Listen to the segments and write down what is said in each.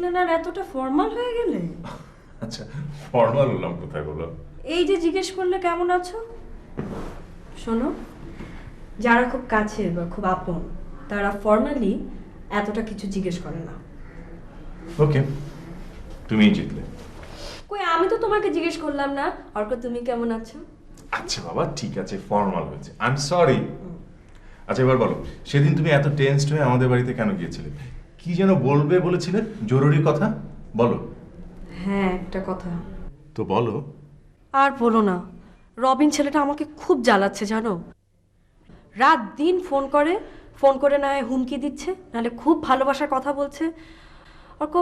বলছিলেন আর এতটা ফর্মাল হয়ে গেলে? আচ্ছা ফর্মাল হলাম কোথায় বলো? এই যে জিজ্ঞেস করলে কেমন আছো? শোনো যারা খুব কাছের বা খুব আপন তারা ফর্মালি এতটা কিছু জিজ্ঞেস করে না। ওকে তুমিই জিতলে। কই আমি তো তোমাকে জিজ্ঞেস করলাম না। অর্ক তুমি কেমন আছো? আচ্ছা বাবা ঠিক আছে ফর্মাল হয়েছে। আই এম সরি আচ্ছা এবার বলো সেদিন তুমি এত টেন্সড হয়ে আমাদের বাড়িতে কেন গিয়েছিলে? কি যেন বলবে বলেছিলে? জরুরি কথা? বলো। হ্যাঁ একটা কথা। তো বলো। আর বলো না রবিন ছেলেটা আমাকে খুব জ্বালাচ্ছে জানো? রাত দিন ফোন করে ফোন করে না হয় হুমকি দিচ্ছে নাহলে খুব ভালোবাসার কথা বলছে। অর্ক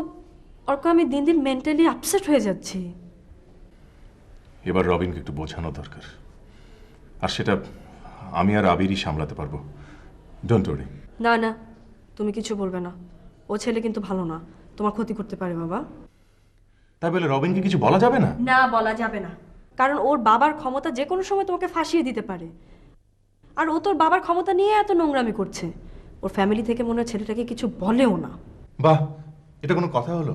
অর্ক আমি দিন দিন মেন্টালি আপসেট হয়ে যাচ্ছি। এবার রবিনকে একটু বোঝানো দরকার। আর সেটা আমি আর আবিরই সামলাতে পারব। ডোন্ট ওরি না না তুমি কিছু বলবে না। ও ছেলে কিন্তু ভালো না। তোমার ক্ষতি করতে পারে বাবা। তাই বলে রবিনকে কিছু বলা যাবে না? না বলা যাবে না। কারণ ওর বাবার ক্ষমতা যে কোনো সময় তোমাকে ফাঁসিয়ে দিতে পারে। আর ও তোর বাবার ক্ষমতা নিয়ে এত নোংরামি করছে। ওর ফ্যামিলি থেকে মনে হয় ছেলেটাকে কিছু বলেও না। বাহ এটা কোনো কথা হলো?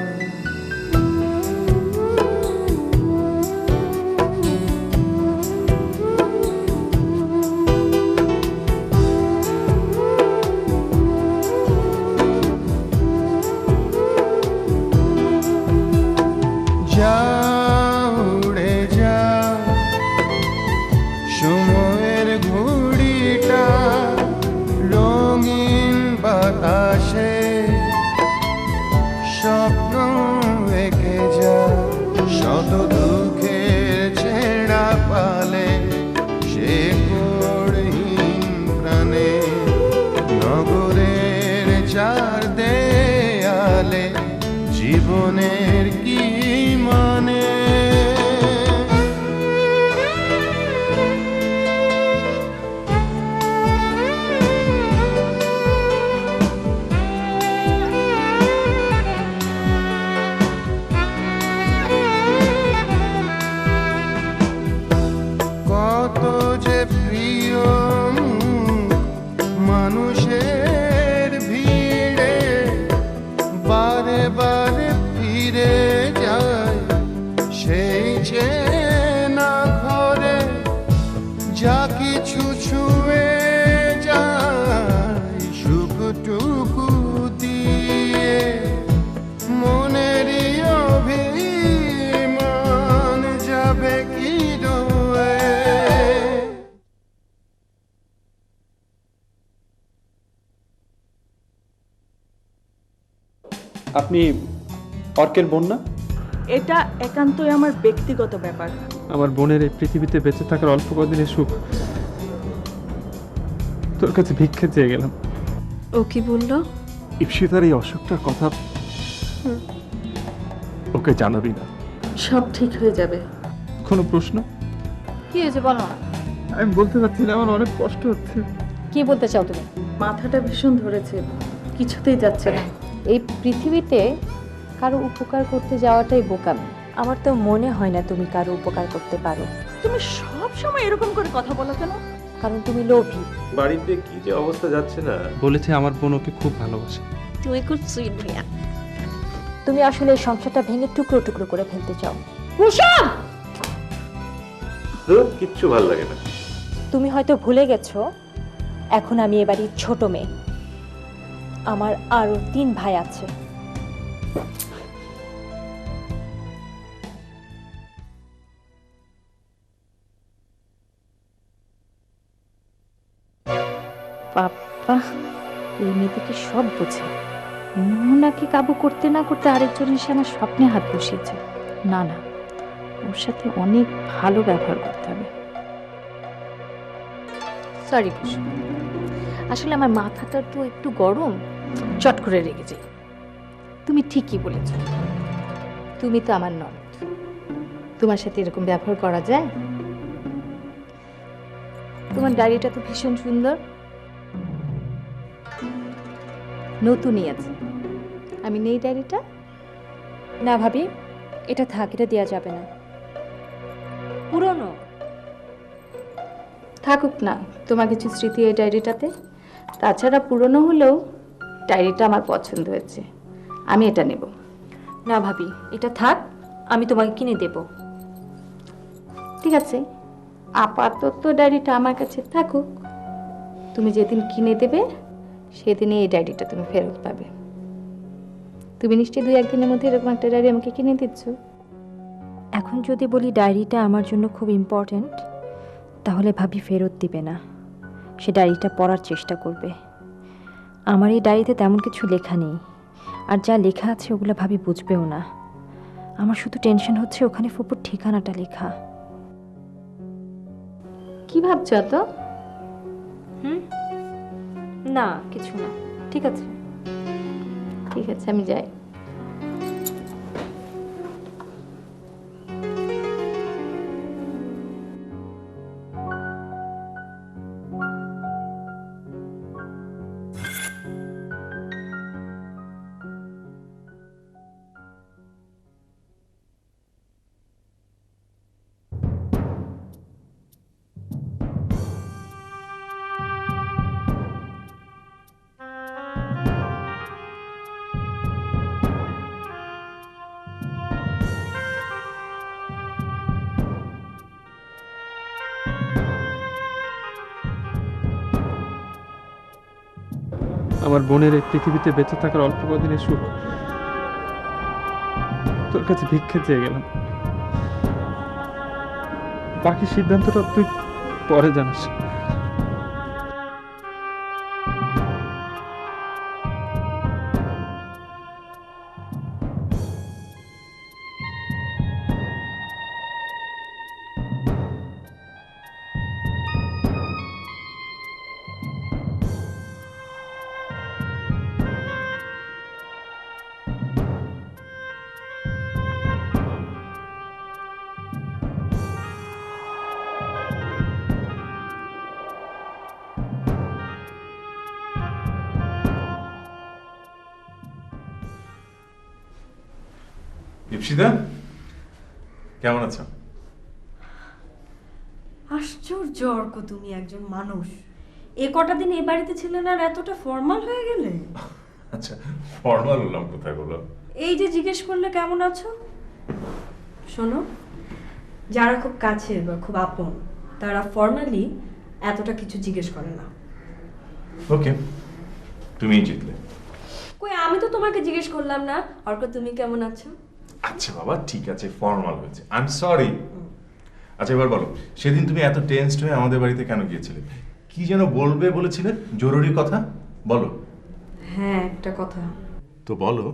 জীবনের কি মানে? কত যে প্রিয় মানুষের ভিড়ে বারে বারে ফিরে যায়। সেই চেনা ঘরে যা কিছু ছুঁয়ে যায়, সুখটুকু দিয়ে মনেরই অভিমান যাবে কি আপনি অর্কের বোন না? এটা একান্তই আমার ব্যক্তিগত ব্যাপার। আমার বোনের এই পৃথিবীতে বেঁচে থাকার অল্প কদিনের সুখ তোর কাছে ভিক্ষে চেয়ে গেলাম। ও কি বলল? ইপসিতার এই অসুখটার কথা ওকে জানাবি না। সব ঠিক হয়ে যাবে। কোনো প্রশ্ন? কি হয়েছে বলো? আমি বলতে পারছি না আমার অনেক কষ্ট হচ্ছে। কি বলতে চাও তুমি? মাথাটা ভীষণ ধরেছে কিছুতেই যাচ্ছে না। এই পৃথিবীতে কারও উপকার করতে যাওয়াটাই বোকামি। আমার তো মনে হয় না তুমি কারও উপকার করতে পারো। তুমি সব সময় এরকম করে কথা বলো কেন? কারণ তুমি লোভী। বাড়িতে কি যে অবস্থা যাচ্ছে না? বলেছে আমার বোন ওকে খুব ভালোবাসে। তুমি খুব সুইট ভাইয়া। তুমি আসলে এই সংসারটা ভেঙে টুকরো টুকরো করে ফেলতে চাও। ধুর, কিচ্ছু ভালো লাগে না। তুমি হয়তো ভুলে গেছো এখন আমি এবারই ছোট মেয়ে। আমার আরও তিন ভাই আছে। বাবা, এই মেয়েটিকে সব বোঝে। মোহনাকে কাবু করতে না করতে আরেকজন এসে আমার স্বপ্নে হাত বসিয়েছে। না না, ওর সাথে অনেক ভালো ব্যবহার করতে হবে। সরি কুসুম আসলে আমার মাথাটা তো একটু গরম। চট করে রেগে তুমি ঠিকই বলেছ। তুমি তো আমার ননদ। তোমার সাথে এরকম ব্যবহার করা যায়? তোমার ডায়েরিটা তো ভীষণ সুন্দর। নতুনই আছে। আমি নেই ডায়েরিটা? না ভাবি এটা থাক এটা দেওয়া যাবে না। পুরনো? থাকুক না তোমার কিছু স্মৃতি এই ডায়েরিটাতে? তাছাড়া পুরনো হলেও ডায়েরিটা আমার পছন্দ হয়েছে। আমি এটা নেব। না ভাবি এটা থাক আমি তোমাকে কিনে দেব। ঠিক আছে আপাতত ডায়েরিটা আমার কাছে থাকুক। তুমি যেদিন কিনে দেবে সেদিনই এই ডায়েরিটা তুমি ফেরত পাবে। তুমি নিশ্চয়ই দুই একদিনের মধ্যে এরকম একটা ডায়েরি আমাকে কিনে দিচ্ছ। এখন যদি বলি ডায়েরিটা আমার জন্য খুব ইম্পর্ট্যান্ট তাহলে ভাবি ফেরত দিবে না। সে ডায়েরিটা পড়ার চেষ্টা করবে। আমার এই ডায়েরিতে তেমন কিছু লেখা নেই। আর যা লেখা আছে ওগুলো ভাবি বুঝবেও না। আমার শুধু টেনশন হচ্ছে ওখানে ফুপুর ঠিকানাটা লেখা। কি ভাবছ তো হুম? না কিছু না। ঠিক আছে? ঠিক আছে আমি যাই। আমার বোনের এই পৃথিবীতে বেঁচে থাকার অল্প কদিনের সুখ তোর কাছে ভিক্ষে চেয়ে গেলাম। বাকি সিদ্ধান্তটা তুই পরে জানিস। ইপসিতা কেমন আছো? আশ্চর্য অর্ক তুমি একজন মানুষ। এ কটা দিন এ বাড়িতে ছিলেন আর এতটা ফর্মাল হয়ে গেলে? আচ্ছা ফর্মাল হলাম কোথায় বলো? এই যে জিজ্ঞেস করলে কেমন আছো? শোনো যারা খুব কাছের বা খুব আপন তারা ফর্মালি এতটা কিছু জিজ্ঞেস করে না। ওকে তুমিই জিতলে। কই আমি তো তোমাকে জিজ্ঞেস করলাম না। অর্ক তুমি কেমন আছো? আচ্ছা বাবা ঠিক আছে ফর্মাল হয়েছে। আই এম সরি আচ্ছা এবার বলো সেদিন তুমি এত টেন্সড হয়ে আমাদের বাড়িতে কেন গিয়েছিলে? কি যেন বলবে বলেছিলে? জরুরি কথা? বলো। হ্যাঁ একটা কথা। তো বলো।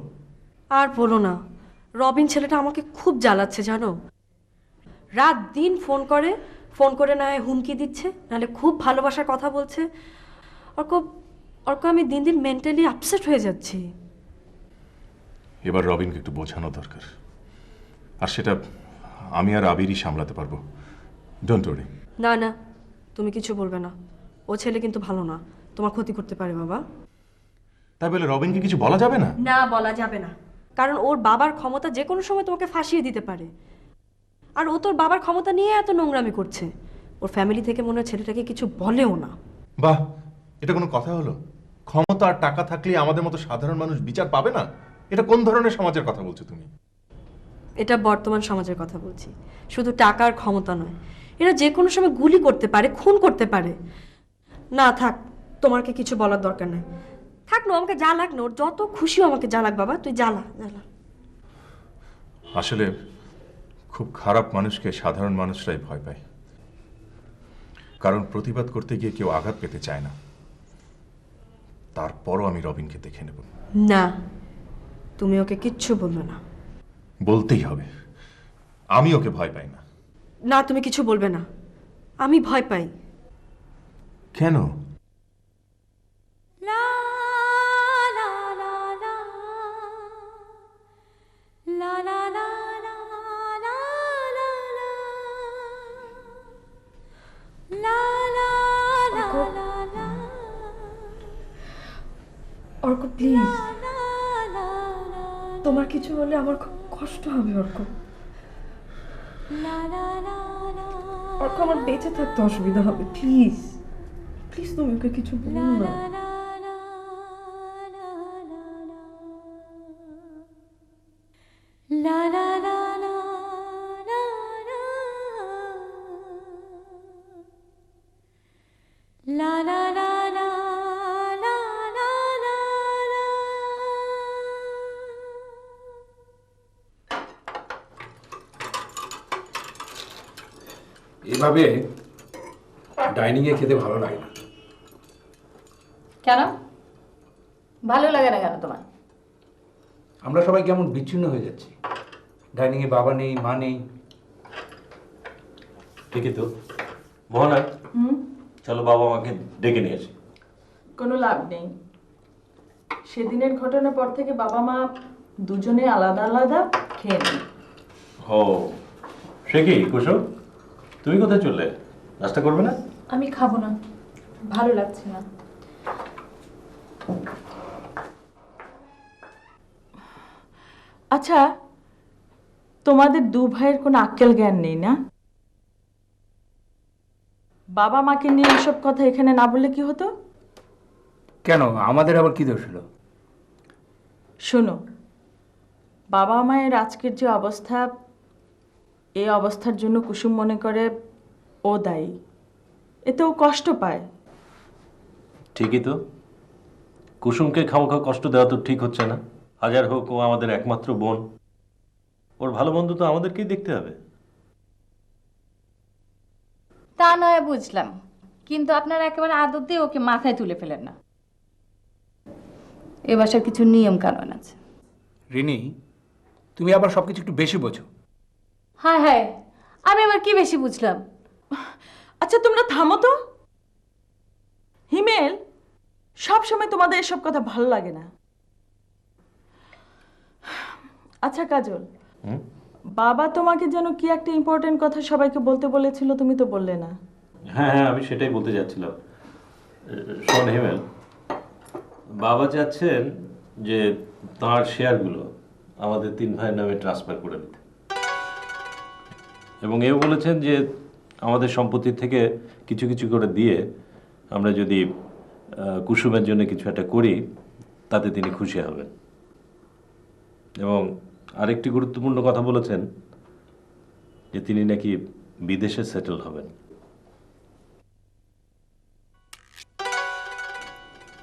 আর বলো না রবিন ছেলেটা আমাকে খুব জ্বালাচ্ছে জানো? রাত দিন ফোন করে ফোন করে না হুমকি দিচ্ছে নাহলে খুব ভালোবাসার কথা বলছে। অর্ক অর্ক আমি দিন দিন মেন্টালি আপসেট হয়ে যাচ্ছি। এবার রবিনকে একটু বোঝানো দরকার। আর সেটা আমি আর আবিরই সামলাতে পারব। ডোন্ট ওরি না না তুমি কিছু বলবে না। ও ছেলে কিন্তু ভালো না। তোমার ক্ষতি করতে পারে বাবা। তাই বলে রবিনকে কিছু বলা যাবে না? না বলা যাবে না। কারণ ওর বাবার ক্ষমতা যে কোনো সময় তোমাকে ফাঁসিয়ে দিতে পারে। আর ও তোর বাবার ক্ষমতা নিয়ে এত নোংরামি করছে। ওর ফ্যামিলি থেকে মনে হয় ছেলেটাকে কিছু বলেও না। বাহ এটা কোনো কথা হলো? ক্ষমতা আর টাকা থাকলে আমাদের মতো সাধারণ মানুষ বিচার পাবে না? এটা কোন ধরনের সমাজের কথা বলছো তুমি? এটা বর্তমান সমাজের কথা বলছি। শুধু টাকার ক্ষমতা নয় এরা যে কোনো সময় গুলি করতে পারে খুন করতে পারে। না থাক তোমাকে কিছু বলার দরকার নাই। থাক না আমাকে যা লাগ না ওর যত খুশিও আমাকে জ্বালাক বাবা তুই জ্বালা জ্বালা। আসলে খুব খারাপ মানুষকে সাধারণ মানুষরাই ভয় পায়। কারণ প্রতিবাদ করতে গিয়ে কেউ আঘাত পেতে চায় না। তারপরও আমি রবিনকে দেখে নেব। না তুমি ওকে কিচ্ছু বলবে না বলতেই হবে আমি ওকে ভয় পাই না না তুমি কিছু বলবে না আমি ভয় পাই কেন অর্ক প্লিজ তোমার কিছু হলে আমার খুব কষ্ট হবে অর্ক। অর্ক আমার বেঁচে থাকতে অসুবিধা হবে প্লিজ প্লিজ তুমি ওকে কিছু বলো না এভাবে ডাইনিংয়ে খেতে ভালো লাগে না। কেন? ভালো লাগে না কেন তোমার? আমরা সবাই কেমন বিচ্ছিন্ন হয়ে যাচ্ছি। ডাইনিংয়ে বাবা নেই মা নেই। ঠিকই তো। মোহনা চলো বাবা মাকে ডেকে নিয়ে আসি। কোনো লাভ নেই। সেদিনের ঘটনার পর থেকে বাবা মা দুজনে আলাদা আলাদা খেয়ে নেই ও সে কি কুসুম? তুমি কোথায় চললে নাস্তা করবে না? আমি খাব না। ভালো লাগছে না। আচ্ছা তোমাদের দু ভাইয়ের কোনো আক্কেল জ্ঞান নেই না? বাবা মাকে নিয়ে এসব কথা এখানে না বললে কি হতো? কেন? আমাদের আবার কি দোষ হলো? শোনো বাবা মায়ের আজকের যে অবস্থা এই অবস্থার জন্য কুসুম মনে করে ও দায়ী। এতে ও কষ্ট পায়। ঠিকই তো। কুসুমকে খামোখা কষ্ট দেওয়া তো ঠিক হচ্ছে না। হাজার হোক ও আমাদের একমাত্র বোন। ওর ভালো বন্ধু তো আমাদেরকেই দেখতে হবে। তা নয় বুঝলাম। কিন্তু আপনারা একেবারে আদর দিয়ে ওকে মাথায় তুলে ফেলেন না। এ বাসার কিছু নিয়ম কানুন আছে। রিনি তুমি আবার সবকিছু একটু বেশি বোঝো। হায় হায় আমি আবার কি বেশি বুঝলাম? আচ্ছা তোমরা থামো তো। হিমেল সব সময় তোমাদের এসব কথা ভালো লাগে না। আচ্ছা কাজল বাবা তোমাকে যেন কি একটা ইম্পর্টেন্ট কথা সবাইকে বলতে বলেছিল তুমি তো বললে না। হ্যাঁ হ্যাঁ আমি সেটাই বলতে যাচ্ছিলাম। শোন হিমেল বাবা চাচ্ছেন যে তার শেয়ারগুলো আমাদের তিন ভাইয়ের নামে ট্রান্সফার করে দিতে। এবং এও বলেছেন যে আমাদের সম্পত্তি থেকে কিছু কিছু করে দিয়ে আমরা যদি কুসুমের জন্য কিছু একটা করি তাতে তিনি খুশি হবেন। এবং আরেকটি গুরুত্বপূর্ণ কথা বলেছেন যে তিনি নাকি বিদেশে সেটেল হবেন।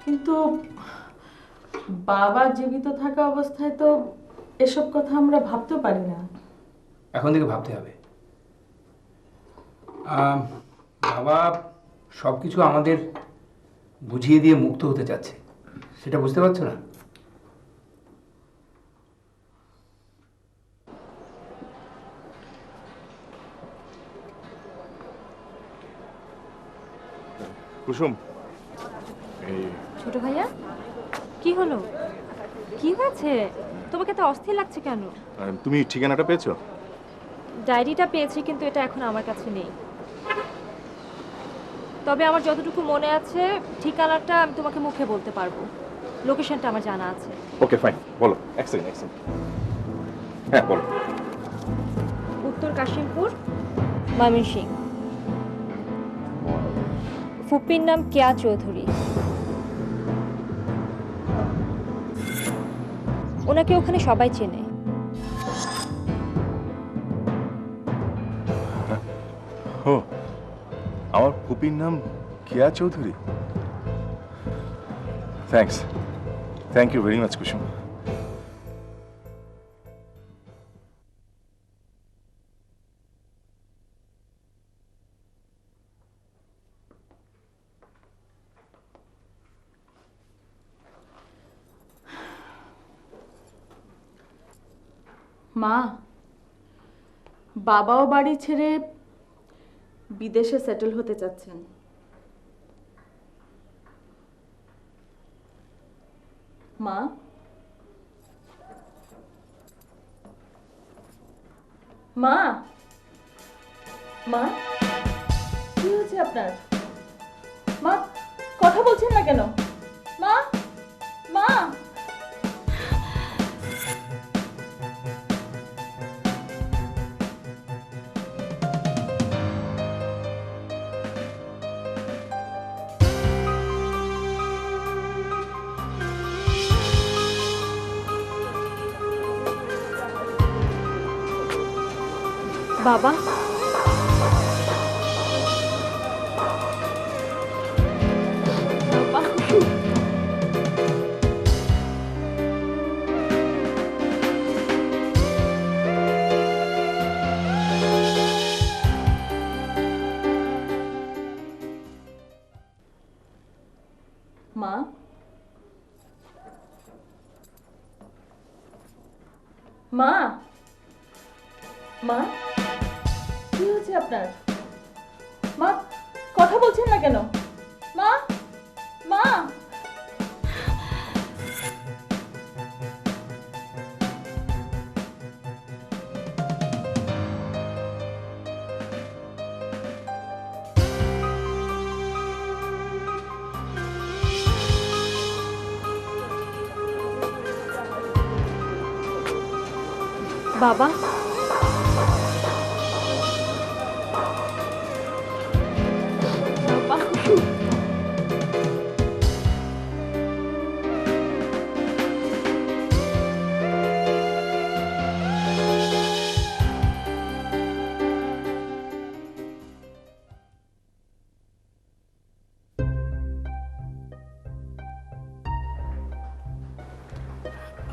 কিন্তু বাবা জীবিত থাকা অবস্থায় তো এসব কথা আমরা ভাবতে পারি না। এখন থেকে ভাবতে হবে। বাবা সব কিছু আমাদের বুঝিয়ে দিয়ে মুক্ত হতে চাচ্ছে। সেটা বুঝতে পারছ না? কুসুম। এই ছোট ভাইয়া কি হলো? কি হয়েছে? তোমাকে তো অস্থির লাগছে কেন? তুমি ঠিকানাটা পেয়েছ? ডায়েরিটা পেয়েছি কিন্তু এটা এখন আমার কাছে নেই। তবে আমার যতটুকু মনে আছে ঠিকানাটা আমি তোমাকে মুখে বলতে পারব। লোকেশনটা আমার জানা আছে। ওকে ফাইন বলো। এক সেকেন্ড এক সেকেন্ড হ্যাঁ বলো। উত্তর কাশিমপুর ময়মনসিং ফুপির নাম কেয়া চৌধুরী। ওনাকে ওখানে সবাই চেনে। আমার ফুপির নাম Keya Chowdhury thanks thank you very much Kusum মা, বাবাও বাড়ি ছেড়ে বিদেশে সেটেল হতে চাচ্ছেন। মা? মা? মা? কি হয়েছে আপনার? মা, কথা বলছেন না কেন? বাবা মা মা মা কি হয়েছে আপনার? মা কথা বলছেন না কেন? মা মা! বাবা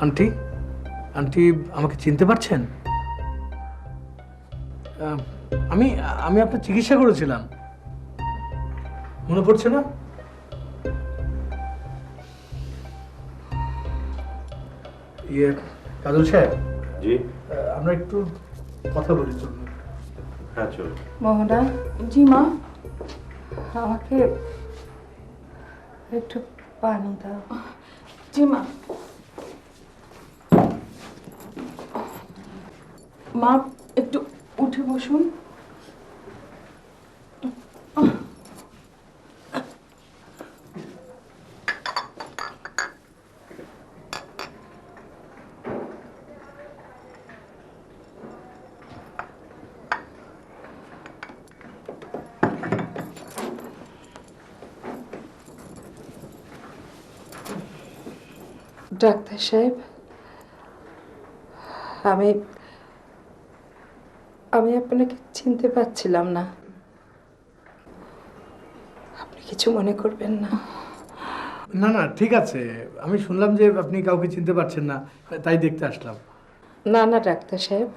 আন্টি আন্টি আমাকে চিনতে পারছেন? আমি আমি আপনার চিকিৎসা করেছিলাম। মনে পড়ছে না? ইয়ে কাজল সাহেব? জি। আমরা একটু কথা বলি চলুন হ্যাঁ চলো মোহনা জি মা। আমাকে একটু পানি দাও। জি মা। মা একটু উঠে বসুন। ডাক্তার সাহেব আমি আমি আপনাকে চিনতে পারছিলাম না। আপনি কিছু মনে করবেন না। না না ঠিক আছে। আমি শুনলাম যে আপনি কাউকে চিনতে পারছেন না তাই দেখতে আসলাম। না না ডাক্তার সাহেব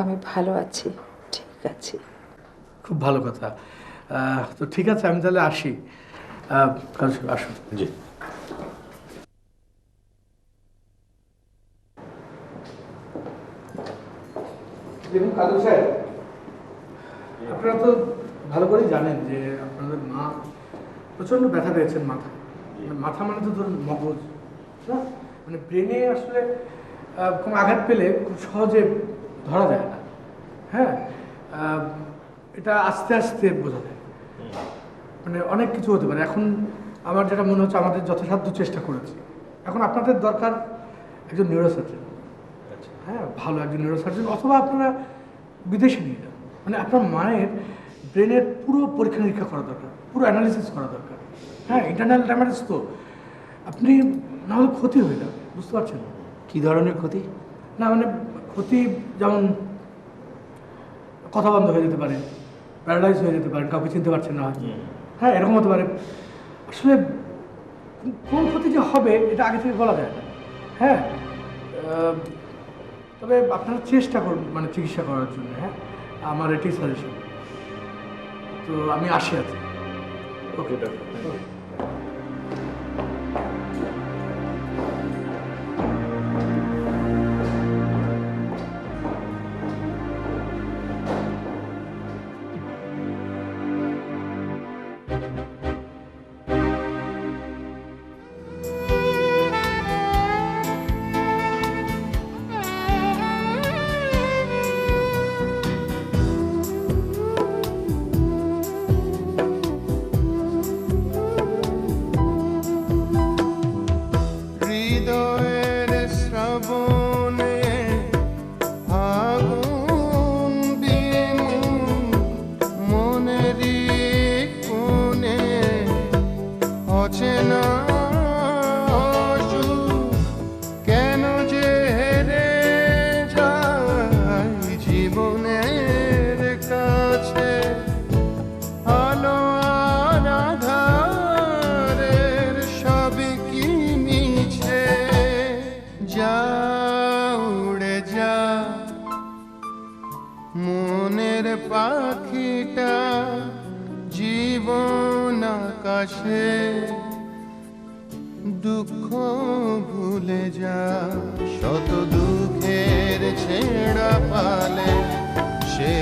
আমি ভালো আছি ঠিক আছি। খুব ভালো কথা। তো ঠিক আছে আমি তাহলে আসি। আসুন। জি। দেখুন কাজল সাহেব আপনারা তো ভালো করেই জানেন যে আপনাদের মা প্রচণ্ড ব্যথা পেয়েছেন মাথায়। মানে মাথা মানে তো ধরুন মগজ না? মানে ব্রেনে আসলে কোনো আঘাত পেলে খুব সহজে ধরা যায় না। হ্যাঁ? এটা আস্তে আস্তে বোঝা যায়। মানে অনেক কিছু হতে পারে। এখন আমার যেটা মনে হচ্ছে আমাদের যথাসাধ্য চেষ্টা করেছি। এখন আপনাদের দরকার একজন নিউরোসার্জন হ্যাঁ ভালো একজন নিউরোসার্জন অথবা আপনারা বিদেশে নিয়ে যান। মানে আপনার মায়ের ব্রেনের পুরো পরীক্ষা নিরীক্ষা করা দরকার পুরো অ্যানালিসিস করা দরকার। হ্যাঁ ইন্টারনাল ড্যামেজ তো। আপনি না হলে ক্ষতি হয়ে যাবে বুঝতে পারছেন? কী ধরনের ক্ষতি? না মানে ক্ষতি যেমন কথা বন্ধ হয়ে যেতে পারে প্যারালাইজ হয়ে যেতে পারে কাউকে চিনতে পারছেন না। হ্যাঁ এরকম হতে পারে। আসলে কোন ক্ষতি যে হবে এটা আগে থেকে বলা যায় না। হ্যাঁ তবে আপনারা চেষ্টা করুন মানে চিকিৎসা করার জন্য হ্যাঁ? আমার এটি সাজেশন তো আমি আসি আছি ওকে ডাক্তার আকাশে দুঃখ ভুলে যা শত দুঃখের ছেড়া পালে সে